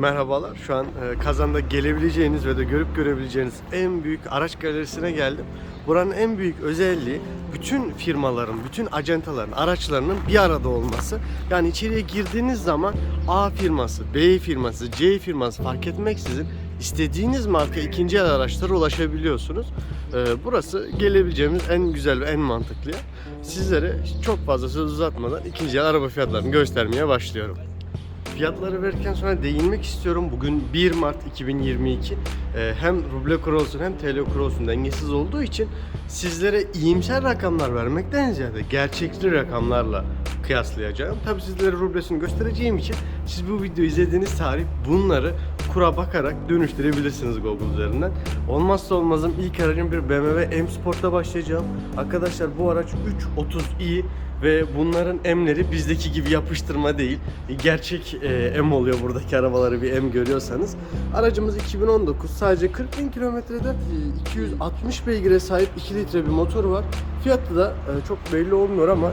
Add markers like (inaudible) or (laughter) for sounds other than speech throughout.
Merhabalar. Şu an e, Kazan'da gelebileceğiniz ve de görüp görebileceğiniz en büyük araç galerisine geldim. Buranın en büyük özelliği bütün firmaların, bütün acentaların, araçlarının bir arada olması. Yani içeriye girdiğiniz zaman A firması, B firması, C firması fark etmeksizin istediğiniz marka ikinci el araçlara ulaşabiliyorsunuz. E, Burası gelebileceğimiz en güzel ve en mantıklı. Sizlere çok fazla söz uzatmadan ikinci el araba fiyatlarını göstermeye başlıyorum. Fiyatları verirken sonra değinmek istiyorum. Bugün 1 Mart 2022. Ee, hem ruble kuru olsun hem TL kuru olsun dengesiz olduğu için sizlere iyimser rakamlar vermekten ziyade gerçekçi rakamlarla kıyaslayacağım. Tabii sizlere rublesini göstereceğim için siz bu videoyu izlediğiniz tarih bunları kura bakarak dönüştürebilirsiniz Google üzerinden. Olmazsa olmazım ilk aracım bir BMW M Sport'ta başlayacağım. Arkadaşlar bu araç 330i ve bunların M'leri bizdeki gibi yapıştırma değil. E, Gerçek e, M oluyor buradaki arabaları bir M görüyorsanız. Aracımız 2019 sadece 40 bin kilometrede e, 260 beygire sahip 2 litre bir motor var. Fiyatı da e, çok belli olmuyor ama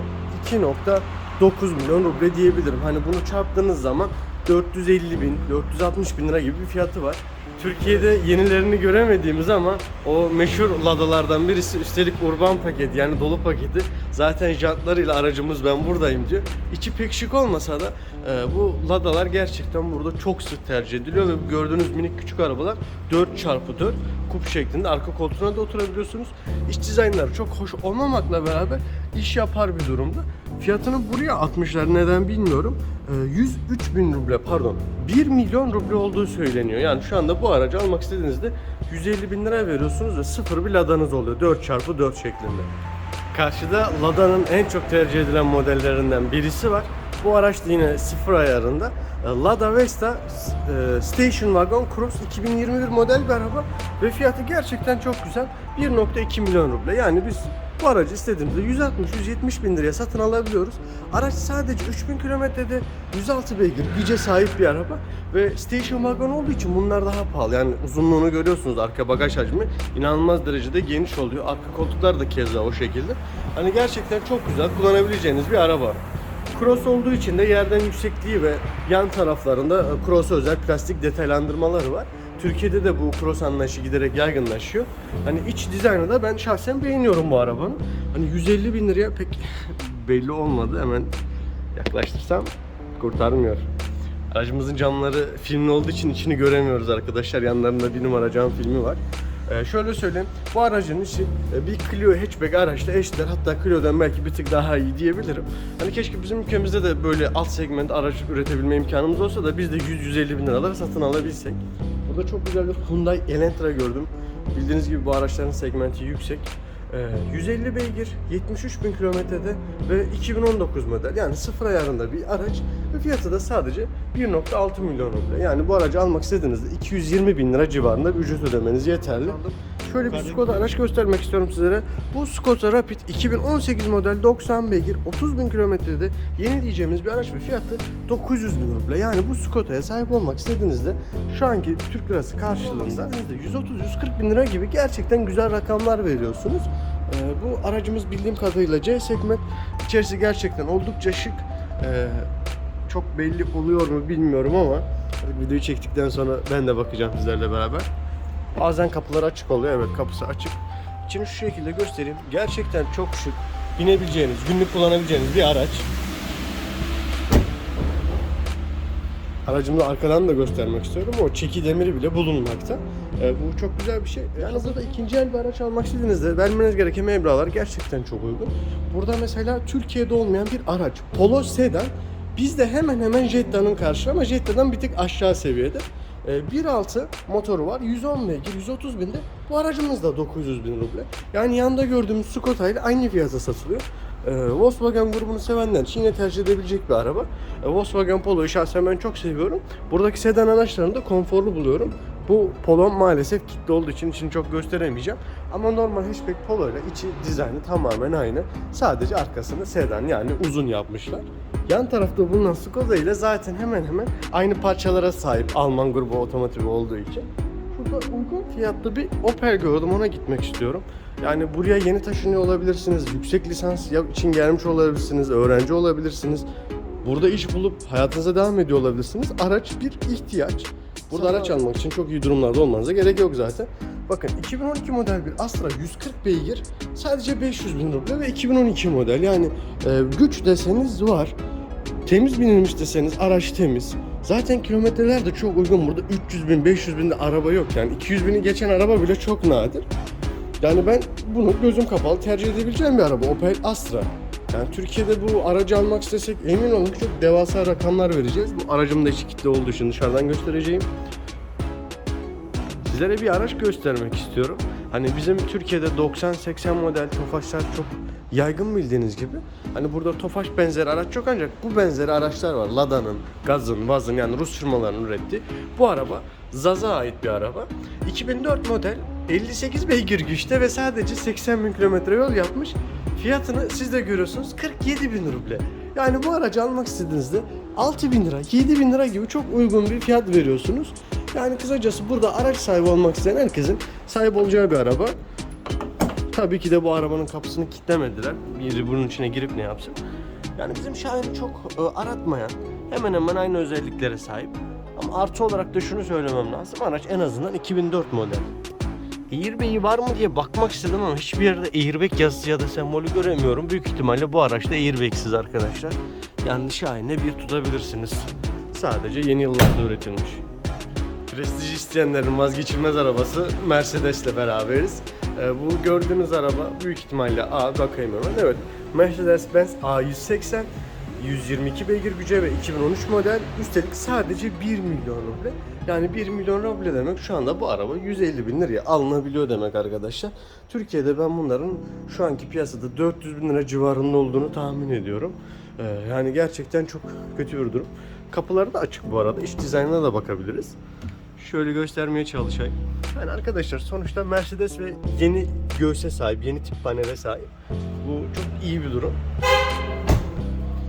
2.9 milyon ruble diyebilirim. Hani bunu çarptığınız zaman 450 bin, 460 bin lira gibi bir fiyatı var. Türkiye'de yenilerini göremediğimiz ama o meşhur ladalardan birisi üstelik urban paketi yani dolu paketi. Zaten jantlarıyla aracımız ben buradayım diyor. İçi pek şık olmasa da e, bu ladalar gerçekten burada çok sık tercih ediliyor ve bu gördüğünüz minik küçük arabalar 4x4 kup şeklinde arka koltuğuna da oturabiliyorsunuz. İç dizaynları çok hoş olmamakla beraber iş yapar bir durumda. Fiyatını buraya atmışlar neden bilmiyorum. Ee, 103 bin ruble pardon 1 milyon ruble olduğu söyleniyor. Yani şu anda bu aracı almak istediğinizde 150 bin lira veriyorsunuz ve sıfır bir ladanız oluyor 4x4 şeklinde. Karşıda Lada'nın en çok tercih edilen modellerinden birisi var. Bu araç da yine sıfır ayarında. E, Lada Vesta e, Station Wagon Cross 2021 model bir araba ve fiyatı gerçekten çok güzel. 1.2 milyon ruble. Yani biz bu aracı istediğimizde 160-170 bin liraya satın alabiliyoruz. Araç sadece 3000 kilometrede 106 beygir güce sahip bir araba ve station wagon olduğu için bunlar daha pahalı. Yani uzunluğunu görüyorsunuz arka bagaj hacmi inanılmaz derecede geniş oluyor. Arka koltuklar da keza o şekilde. Hani gerçekten çok güzel kullanabileceğiniz bir araba. Cross olduğu için de yerden yüksekliği ve yan taraflarında e, cross özel plastik detaylandırmaları var. Türkiye'de de bu cross anlayışı giderek yaygınlaşıyor. Hani iç dizaynı da ben şahsen beğeniyorum bu arabanın. Hani 150 bin liraya pek (laughs) belli olmadı. Hemen yaklaştırsam kurtarmıyor. Aracımızın camları filmli olduğu için içini göremiyoruz arkadaşlar. Yanlarında bir numara cam filmi var. Ee, şöyle söyleyeyim, bu aracın içi e, bir Clio hatchback araçla eşdeğer hatta Clio'dan belki bir tık daha iyi diyebilirim. Hani keşke bizim ülkemizde de böyle alt segment araç üretebilme imkanımız olsa da biz de 100-150 bin liralara satın alabilsek. Burada çok güzel bir Hyundai Elantra gördüm. Bildiğiniz gibi bu araçların segmenti yüksek. Ee, 150 beygir, 73 bin kilometrede ve 2019 model yani sıfır ayarında bir araç ve fiyatı da sadece 1.6 milyon ruble. Yani bu aracı almak istediğinizde 220 bin lira civarında bir ücret ödemeniz yeterli. Şöyle bir Skoda araç göstermek istiyorum sizlere. Bu Skoda Rapid 2018 model 90 beygir 30 bin kilometrede yenileyeceğimiz bir araç ve fiyatı 900 bin ruble. Yani bu Skoda'ya sahip olmak istediğinizde şu anki Türk lirası karşılığında 130-140 bin lira gibi gerçekten güzel rakamlar veriyorsunuz. Ee, bu aracımız bildiğim kadarıyla C segment. İçerisi gerçekten oldukça şık. Ee, çok belli oluyor mu bilmiyorum ama videoyu çektikten sonra ben de bakacağım sizlerle beraber. Bazen kapılar açık oluyor. Evet kapısı açık. İçini şu şekilde göstereyim. Gerçekten çok şık. Binebileceğiniz, günlük kullanabileceğiniz bir araç. Aracımı arkadan da göstermek istiyorum. O çeki demiri bile bulunmakta. Ee, bu çok güzel bir şey. Yani burada ikinci el bir araç almak istediğinizde vermeniz gereken meblağlar gerçekten çok uygun. Burada mesela Türkiye'de olmayan bir araç. Polo Sedan. Bizde hemen hemen Jetta'nın karşı ama Jetta'dan bir tık aşağı seviyede. Ee, 1.6 motoru var. 110 beygir, 130 binde. Bu aracımız da 900 bin ruble. Yani yanında gördüğümüz Skoda ile aynı fiyata satılıyor. Ee, Volkswagen grubunu sevenler için yine tercih edebilecek bir araba. Ee, Volkswagen Polo'yu şahsen ben çok seviyorum. Buradaki sedan araçlarını da konforlu buluyorum. Bu Polo maalesef kitle olduğu için içini çok gösteremeyeceğim. Ama normal hatchback Polo ile içi dizaynı tamamen aynı. Sadece arkasını sedan yani uzun yapmışlar. Yan tarafta bulunan Skoda ile zaten hemen hemen aynı parçalara sahip Alman grubu otomotiv olduğu için. Şurada uygun fiyatlı bir Opel gördüm ona gitmek istiyorum. Yani buraya yeni taşınıyor olabilirsiniz, yüksek lisans için gelmiş olabilirsiniz, öğrenci olabilirsiniz. burada iş bulup hayatınıza devam ediyor olabilirsiniz. Araç bir ihtiyaç. Burada araç almak için çok iyi durumlarda olmanıza gerek yok zaten. Bakın 2012 model bir Astra 140 beygir sadece 500 bin ruble ve 2012 model yani e, güç deseniz var. Temiz binilmiş deseniz araç temiz. Zaten kilometreler de çok uygun. Burada 300 bin, 500 bin de araba yok. Yani 200 bini geçen araba bile çok nadir. Yani ben bunu gözüm kapalı tercih edebileceğim bir araba. Opel Astra. Yani Türkiye'de bu aracı almak istesek emin olun çok devasa rakamlar vereceğiz. Bu aracım da içi kitle olduğu için dışarıdan göstereceğim. Sizlere bir araç göstermek istiyorum. Hani bizim Türkiye'de 90-80 model Tofaşlar çok yaygın bildiğiniz gibi. Hani burada Tofaş benzeri araç yok ancak bu benzeri araçlar var. Lada'nın, Gaz'ın, Vaz'ın yani Rus firmalarının ürettiği. Bu araba Zaz'a ait bir araba. 2004 model 58 beygir güçte ve sadece 80 bin kilometre yol yapmış. Fiyatını siz de görüyorsunuz 47 bin ruble. Yani bu aracı almak istediğinizde 6 bin lira, 7 bin lira gibi çok uygun bir fiyat veriyorsunuz. Yani kısacası burada araç sahibi olmak isteyen herkesin sahip olacağı bir araba. Tabii ki de bu arabanın kapısını kilitlemediler. Biri bunun içine girip ne yapsın? Yani bizim Şahin'i çok e, aratmayan, hemen hemen aynı özelliklere sahip. Ama artı olarak da şunu söylemem lazım. Araç en azından 2004 model. Airbag'i var mı diye bakmak istedim ama hiçbir yerde airbag yazısı ya da sembolü göremiyorum. Büyük ihtimalle bu araçta airbag'siz arkadaşlar. Yani Şahin'e bir tutabilirsiniz. Sadece yeni yıllarda üretilmiş. Prestij isteyenlerin vazgeçilmez arabası Mercedes'le beraberiz. Ee, bu gördüğünüz araba büyük ihtimalle A, bakayım hemen. Evet, Mercedes-Benz A180 122 beygir güce ve 2013 model. Üstelik sadece 1 milyon ruble. Yani 1 milyon ruble demek şu anda bu araba 150 bin liraya alınabiliyor demek arkadaşlar. Türkiye'de ben bunların şu anki piyasada 400 bin lira civarında olduğunu tahmin ediyorum. Ee, yani gerçekten çok kötü bir durum. Kapıları da açık bu arada. İç dizaynına da bakabiliriz. Şöyle göstermeye çalışayım. Yani arkadaşlar sonuçta Mercedes ve yeni göğse sahip, yeni tip panele sahip. Bu çok iyi bir durum.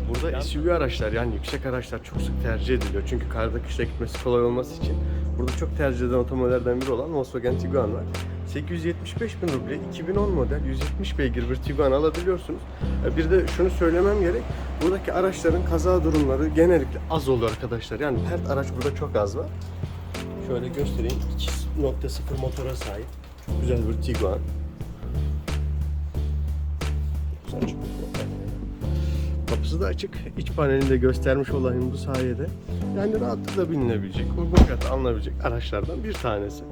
Burada SUV araçlar yani yüksek araçlar çok sık tercih ediliyor. Çünkü karda kışta gitmesi kolay olması için. Burada çok tercih edilen otomobillerden biri olan Volkswagen Tiguan var. 875 bin ruble 2010 model 170 beygir bir Tiguan alabiliyorsunuz. E, Bir de şunu söylemem gerek. Buradaki araçların kaza durumları genellikle az oluyor arkadaşlar. Yani pert araç burada çok az var. Şöyle göstereyim. 2.0 motora sahip. Çok güzel bir Tiguan. Kapısı da açık. İç panelini de göstermiş olayım bu sayede. Yani rahatlıkla binilebilecek, uygun fiyata alınabilecek araçlardan bir tanesi.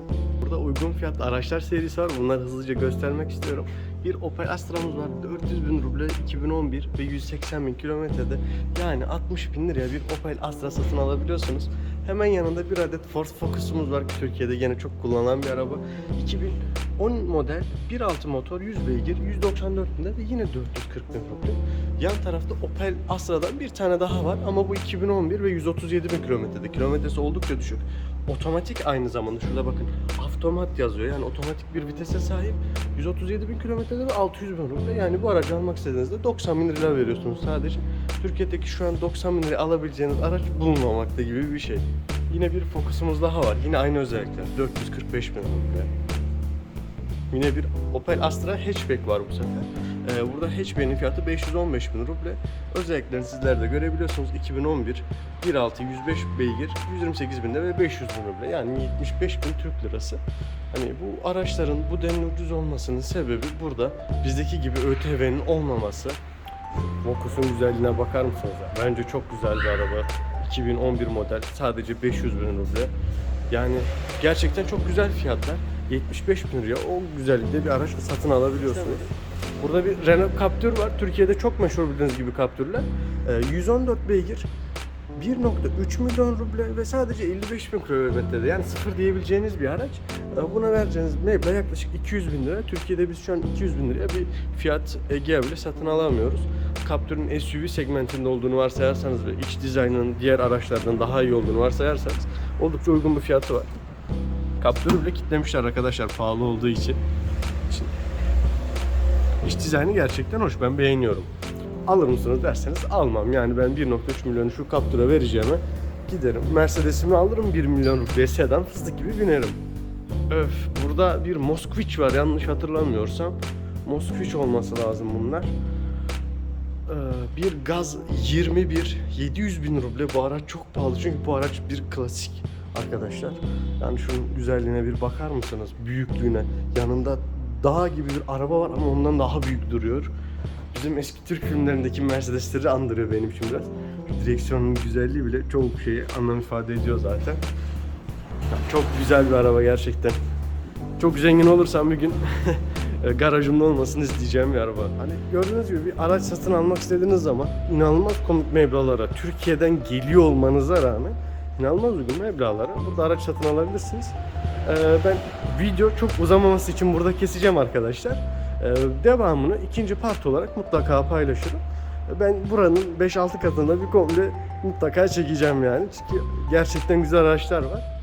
Burada uygun fiyatlı araçlar serisi var. Bunları hızlıca göstermek istiyorum. Bir Opel Astra'mız var. 400 bin ruble 2011 ve 180 bin kilometrede. Yani 60 bin liraya bir Opel Astra satın alabiliyorsunuz. Hemen yanında bir adet Ford Focus'umuz var ki Türkiye'de yine çok kullanılan bir araba. 2010 model 1.6 motor 100 beygir 194 binde ve yine 440 bin ruble. Yan tarafta Opel Astra'dan bir tane daha var ama bu 2011 ve 137 bin kilometrede. Kilometresi oldukça düşük. Otomatik aynı zamanda şurada bakın avtomat yazıyor yani otomatik bir vitese sahip 137 bin kilometrede ve 600 bin ruble yani bu aracı almak istediğinizde 90 bin lira veriyorsunuz sadece. Türkiye'deki şu an 90 bin liraya alabileceğiniz araç bulunmamakta gibi bir şey. Yine bir Focus'umuz daha var yine aynı özellikler 445 bin ruble. Yine bir Opel Astra hatchback var bu sefer. Ee, burada hatchback'in fiyatı 515 bin ruble. Özelliklerini sizler de görebiliyorsunuz. 2011 1.6 105 beygir 128 binde ve 500 bin ruble. Yani 75 bin Türk lirası. Hani bu araçların bu denli ucuz olmasının sebebi burada bizdeki gibi ÖTV'nin olmaması. Focus'un güzelliğine bakar mısınız? Bence çok güzel bir araba. 2011 model sadece 500 bin ruble. Yani gerçekten çok güzel fiyatlar. 75 bin liraya o güzellikte bir araç satın alabiliyorsunuz. Burada bir Renault Captur var. Türkiye'de çok meşhur bildiğiniz gibi Captur'lar. Ee, 114 beygir. 1.3 milyon ruble ve sadece 55 bin kilometrede yani sıfır diyebileceğiniz bir araç. Ee, Buna vereceğiniz meblağ yaklaşık 200 bin lira. Türkiye'de biz şu an 200 bin liraya bir fiyat Egea bile satın alamıyoruz. Captur'un SUV segmentinde olduğunu varsayarsanız ve iç dizaynının diğer araçlardan daha iyi olduğunu varsayarsanız oldukça uygun bir fiyatı var. Captur'u bile kitlemişler arkadaşlar pahalı olduğu için. İç dizaynı gerçekten hoş. Ben beğeniyorum. Alır mısınız derseniz almam. Yani ben 1.3 milyonu şu Captur'a vereceğime giderim. Mercedes'imi alırım 1 milyon rupiye sedan fıstık gibi binerim. Öf burada bir Moskviç var yanlış hatırlamıyorsam. Moskviç olması lazım bunlar. Ee, bir gaz 21 700 bin ruble bu araç çok pahalı çünkü bu araç bir klasik arkadaşlar. Yani şunun güzelliğine bir bakar mısınız? Büyüklüğüne. Yanında dağ gibi bir araba var ama ondan daha büyük duruyor. Bizim eski Türk filmlerindeki Mercedesleri andırıyor benim için biraz. Direksiyonun güzelliği bile çok şeyi anlam ifade ediyor zaten. Çok güzel bir araba gerçekten. Çok zengin olursam bir gün (laughs) garajımda olmasını isteyeceğim bir araba. Hani gördüğünüz gibi bir araç satın almak istediğiniz zaman inanılmaz komik meblağlara, Türkiye'den geliyor olmanıza rağmen inanılmaz uygun meblağlara burada araç satın alabilirsiniz. Ee, ben video çok uzamaması için burada keseceğim arkadaşlar. Ee, devamını ikinci part olarak mutlaka paylaşırım. Ben buranın 5-6 katında bir komple mutlaka çekeceğim yani. Çünkü gerçekten güzel araçlar var.